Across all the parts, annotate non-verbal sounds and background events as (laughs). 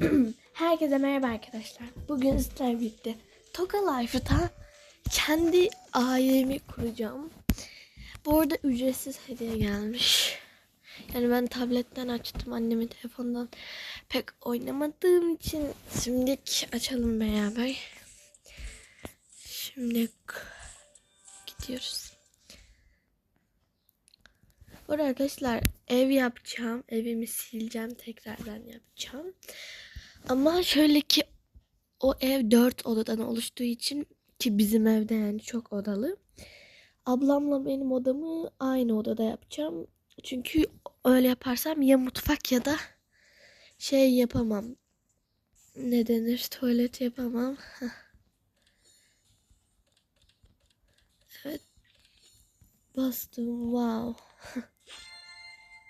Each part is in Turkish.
(clears throat) Herkese merhaba arkadaşlar. Bugün sizlerle birlikte Toka Life'da kendi ailemi kuracağım. Bu arada ücretsiz hediye gelmiş. Yani ben tabletten açtım annemin telefondan pek oynamadığım için şimdi açalım beraber. Şimdi gidiyoruz. Bu arkadaşlar ev yapacağım. Evimi sileceğim. Tekrardan yapacağım. Ama şöyle ki o ev dört odadan oluştuğu için ki bizim evde yani çok odalı. Ablamla benim odamı aynı odada yapacağım. Çünkü öyle yaparsam ya mutfak ya da şey yapamam. Ne denir? Tuvalet yapamam. (laughs) Evet. Bastım. Wow.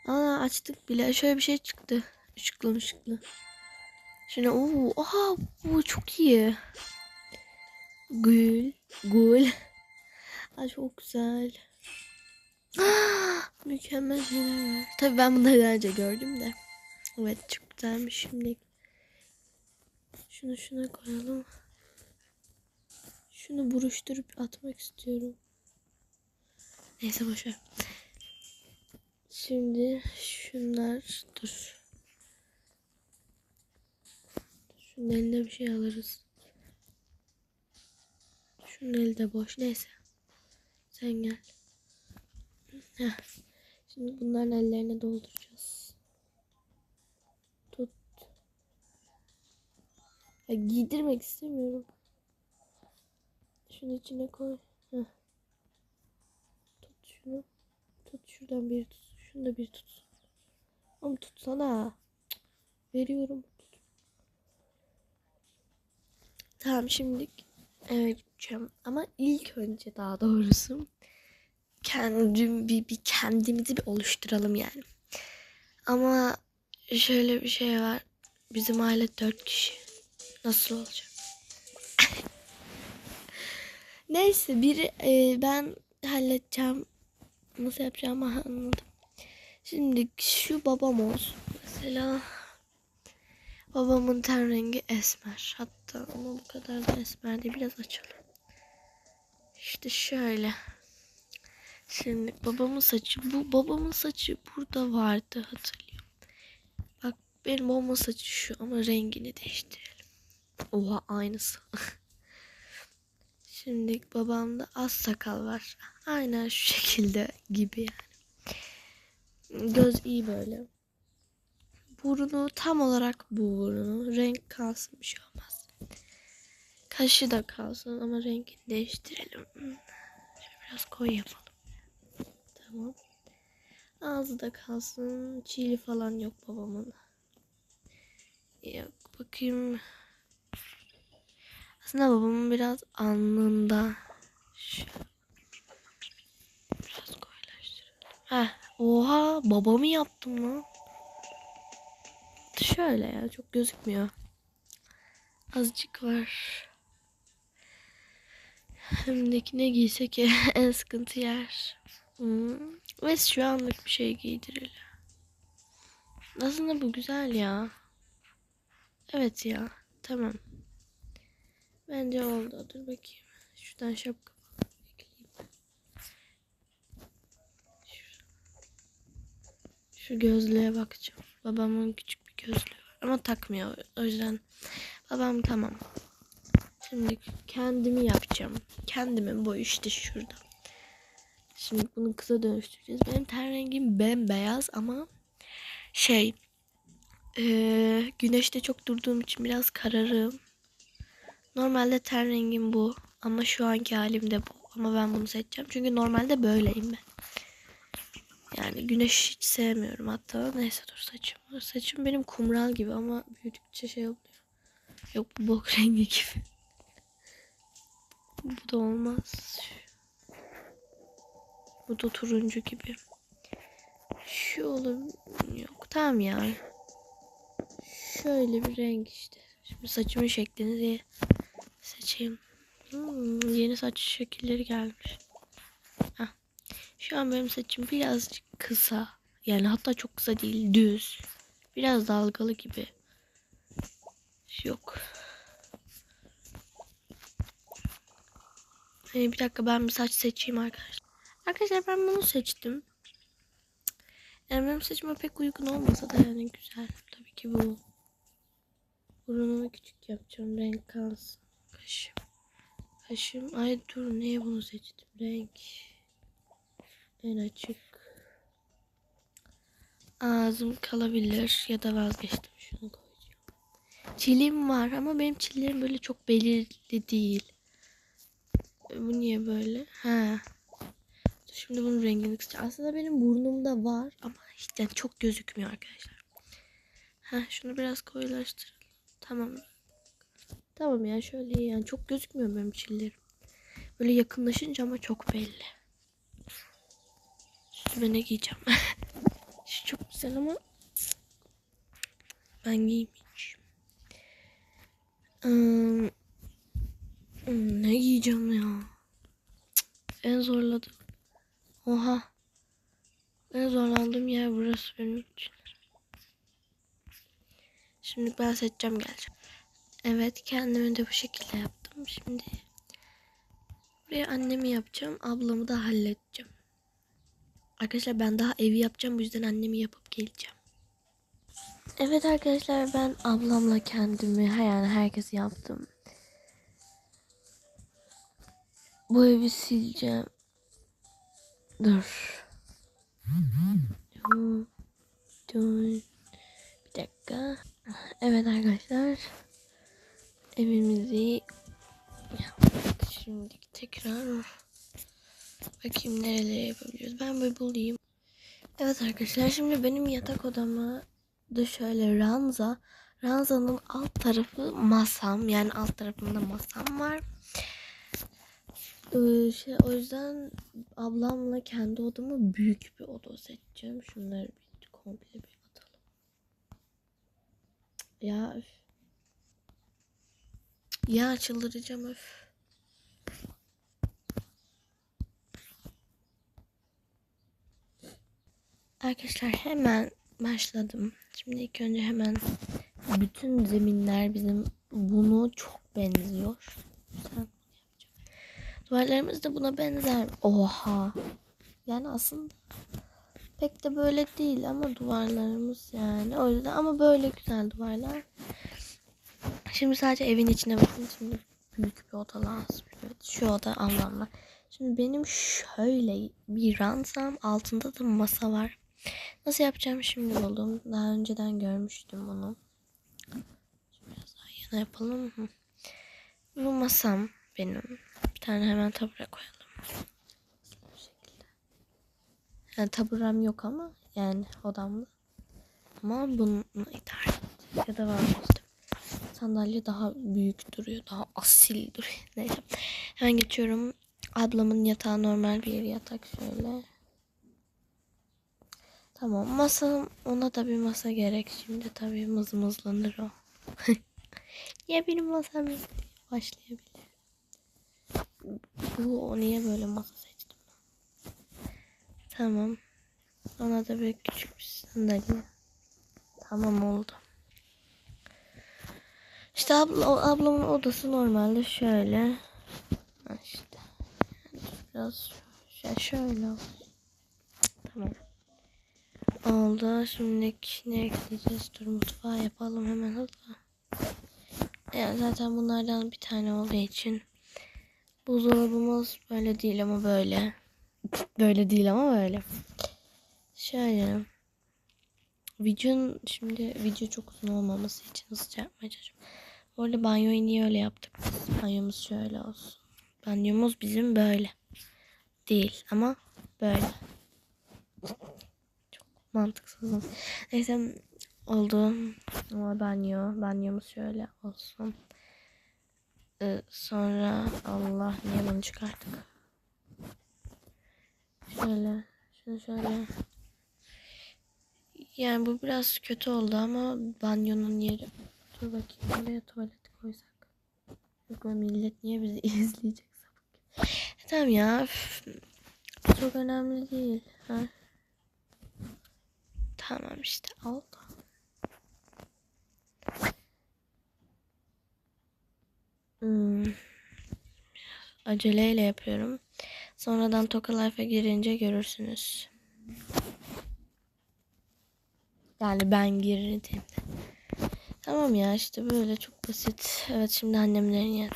(laughs) Aa açtık bile. Şöyle bir şey çıktı. Işıklı ışıklı. Şimdi ooo aha bu çok iyi. Gül. Gül. Aa, çok güzel. (gasps) Mükemmel şeyler var. Tabii ben bunları daha önce gördüm de. Evet çok güzelmiş şimdi. Şunu şuna koyalım. Şunu buruşturup atmak istiyorum. Neyse boşver. Şimdi şunlar dur. Şunun eline bir şey alırız. Şunun eli de boş. Neyse. Sen gel. Heh. Şimdi bunların ellerine dolduracağız. Tut. Ya giydirmek istemiyorum. Şunu içine koy. Heh. Tut şunu. Tut şuradan bir tut. Şunu da bir tut. Oğlum tutsana. Veriyorum. Tut. Tamam şimdi eve gideceğim. Ama ilk önce daha doğrusu kendim bir, bir kendimizi bir oluşturalım yani. Ama şöyle bir şey var. Bizim aile dört kişi. Nasıl olacak? (laughs) Neyse biri e, ben halledeceğim. Nasıl yapacağımı anladım. Şimdi şu babam olsun. Mesela babamın ten rengi esmer. Hatta ama bu kadar da esmer değil. Biraz açalım. İşte şöyle. Şimdi babamın saçı bu babamın saçı burada vardı hatırlıyorum. Bak benim babamın saçı şu ama rengini değiştirelim. Oha aynısı. (laughs) Şimdi babamda az sakal var. Aynen şu şekilde gibi yani. Göz iyi böyle. Burnu tam olarak bu burnu. Renk kalsın bir şey olmaz. Kaşı da kalsın ama rengini değiştirelim. Şöyle biraz koyu yapalım. Tamam. Ağzı da kalsın. Çiğli falan yok babamın. Yok bakayım. Aslında babamın biraz alnında. Biraz koyulaştıralım. Heh. Oha babamı yaptım lan. Şöyle ya çok gözükmüyor. Azıcık var. Hemdeki ne giysek (laughs) en sıkıntı yer. Hmm. Ve şu anlık bir şey giydirelim. Aslında bu güzel ya. Evet ya. Tamam. Bence oldu. Dur bakayım. Şuradan şapka şu gözlüğe bakacağım. Babamın küçük bir gözlüğü var. Ama takmıyor. O yüzden babam tamam. Şimdi kendimi yapacağım. Kendimin boyu işte şurada. Şimdi bunu kıza dönüştüreceğiz. Benim ten rengim bembeyaz ama şey e, güneşte çok durduğum için biraz kararım. Normalde ten rengim bu ama şu anki halim de bu. Ama ben bunu seçeceğim çünkü normalde böyleyim ben. Yani güneş hiç sevmiyorum hatta. Neyse dur saçım. Saçım benim kumral gibi ama büyüdükçe şey oluyor. Yok bu bok (laughs) rengi gibi. Bu da olmaz. Bu da turuncu gibi. Şu olur yok tamam ya. Şöyle bir renk işte. Şimdi saçımın şeklini diye seçeyim. Hmm, yeni saç şekilleri gelmiş. Heh. Şu an benim saçım birazcık kısa. Yani hatta çok kısa değil düz. Biraz dalgalı gibi. yok. Ee, bir dakika ben bir saç seçeyim arkadaşlar. Arkadaşlar ben bunu seçtim. Yani benim saçıma pek uygun olmasa da yani güzel. Tabii ki bu. Burnumu küçük yapacağım. Renk kalsın. Kaşım. Kaşım. Ay dur niye bunu seçtim? Renk. En açık. Ağzım kalabilir ya da vazgeçtim. Şunu koyacağım. Çilim var ama benim çillerim böyle çok belirli değil. Bu niye böyle? Ha. Şimdi bunun rengini kısacağım. Aslında benim burnumda var ama işte çok gözükmüyor arkadaşlar. Ha şunu biraz koyulaştıralım. Tamam. Tamam ya şöyle yani çok gözükmüyor benim çillerim. Böyle yakınlaşınca ama çok belli. Üstüme ne giyeceğim? (laughs) Çok güzel ama ben giymeyeceğim. Hmm, ne giyeceğim ya? En zorladım. Oha. En zorlandığım yer burası benim için. Şimdi ben seçeceğim geleceğim. Evet kendimi de bu şekilde yaptım. Şimdi buraya annemi yapacağım. Ablamı da halledeceğim. Arkadaşlar ben daha evi yapacağım. Bu yüzden annemi yapıp geleceğim. Evet arkadaşlar ben ablamla kendimi yani herkesi yaptım. Bu evi sileceğim. Dur. Bir dakika. Evet arkadaşlar. Evimizi. Şimdi tekrar bakayım nerelere yapabiliyoruz. Ben bir bulayım. Evet arkadaşlar şimdi benim yatak odamı da şöyle ranza. Ranzanın alt tarafı masam. Yani alt tarafında masam var. Ee, şey, o yüzden ablamla kendi odamı büyük bir oda seçeceğim. Şunları bir komple bir atalım. Ya öf. Ya çıldıracağım öf. Arkadaşlar hemen başladım. Şimdi ilk önce hemen bütün zeminler bizim bunu çok benziyor. Sen Duvarlarımız da buna benzer. Oha. Yani aslında pek de böyle değil ama duvarlarımız yani. O yüzden ama böyle güzel duvarlar. Şimdi sadece evin içine bakın. Şimdi büyük bir oda lazım. Evet, şu oda ablamla. Şimdi benim şöyle bir ranzam altında da masa var. Nasıl yapacağım şimdi buldum. Daha önceden görmüştüm bunu. Biraz daha yana yapalım. Bu masam benim. Tane hemen tabure koyalım. Bu şekilde. Yani taburem yok ama yani odamda. Ama bununla idare. Ya da vazgeçtim. Sandalye daha büyük duruyor. Daha asil duruyor. (laughs) Neyse. Hemen geçiyorum. Ablamın yatağı normal bir yatak şöyle. Tamam masa ona da bir masa gerek. Şimdi tabii mızmızlanır o. (laughs) Niye benim masam başlayabilir. Bu o niye böyle masa seçtim? Tamam. Ona da bir küçük bir sandalye. Tamam oldu. İşte abla, ablamın odası normalde şöyle. İşte. Biraz şöyle, şöyle. Tamam. Oldu. Şimdi ne ekleyeceğiz? Dur mutfağı yapalım hemen hızlı. Yani zaten bunlardan bir tane olduğu için buzdolabımız böyle değil ama böyle. Böyle değil ama böyle. Şöyle. Videonun şimdi video çok uzun olmaması için hızlıca yapmaya çalışıyorum. Bu arada banyoyu niye öyle yaptık? Banyomuz şöyle olsun. Banyomuz bizim böyle. Değil ama böyle. Çok mantıksız. Neyse oldu. Ama banyo. Banyomuz şöyle olsun. Ee, sonra Allah niye bunu çıkarttık? Şöyle. Şunu şöyle. Yani bu biraz kötü oldu ama banyonun yeri. Dur bakayım oraya tuvalet koysak. Yok millet niye bizi (laughs) izleyecek sapık. E, tamam ya. üf. Çok önemli değil. Ha. Tamam işte oldu. Aceleyle yapıyorum. Sonradan Toka Life'a girince görürsünüz. Yani ben girdiğimde. Tamam ya işte böyle çok basit. Evet şimdi annemlerin yanında.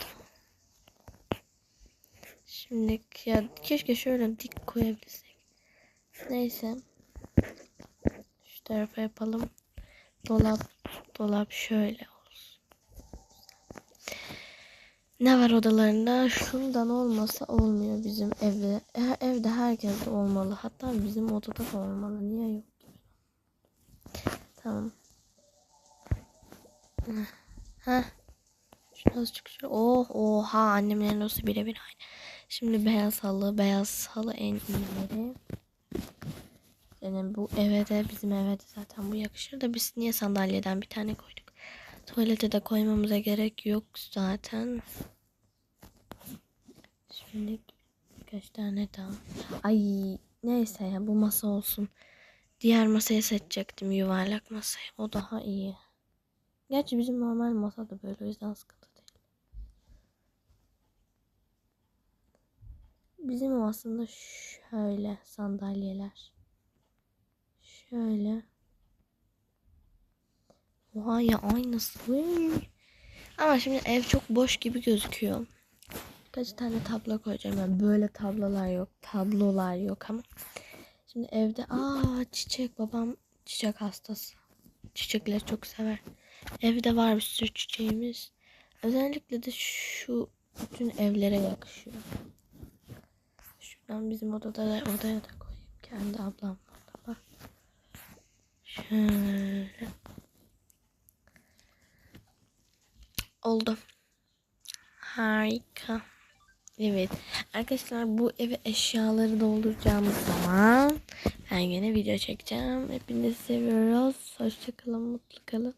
Şimdi ya keşke şöyle dik koyabilsek. Neyse. Şu tarafa yapalım. Dolap dolap şöyle olsun. Ne var odalarında? Şundan olmasa olmuyor bizim evde. E, evde herkes olmalı. Hatta bizim odada da olmalı. Niye yok? Tamam. Şunu azıcık şöyle. Oh oha annemlerin odası birebir aynı. Şimdi beyaz halı. Beyaz halı en iyileri. Yani bu eve de bizim eve de zaten bu yakışır da biz niye sandalyeden bir tane koyduk? Tuvalete de koymamıza gerek yok zaten. Şimdi birkaç tane daha. Ay neyse ya bu masa olsun. Diğer masayı seçecektim yuvarlak masayı. O daha iyi. Gerçi bizim normal masa da böyle o yüzden sıkıntı değil. Bizim aslında şöyle sandalyeler. Şöyle. Oha ya aynısı. Vay. Ama şimdi ev çok boş gibi gözüküyor. Kaç tane tablo koyacağım. Yani böyle tablolar yok. Tablolar yok ama. Şimdi evde aa çiçek babam çiçek hastası. Çiçekleri çok sever. Evde var bir sürü çiçeğimiz. Özellikle de şu bütün evlere yakışıyor. Şuradan bizim odada da, odaya da koyayım. Kendi ablam bak. Şöyle. Oldu. Harika. Evet. Arkadaşlar bu eve eşyaları dolduracağımız zaman ben yine video çekeceğim. Hepinizi seviyoruz. Hoşçakalın. Mutlu kalın.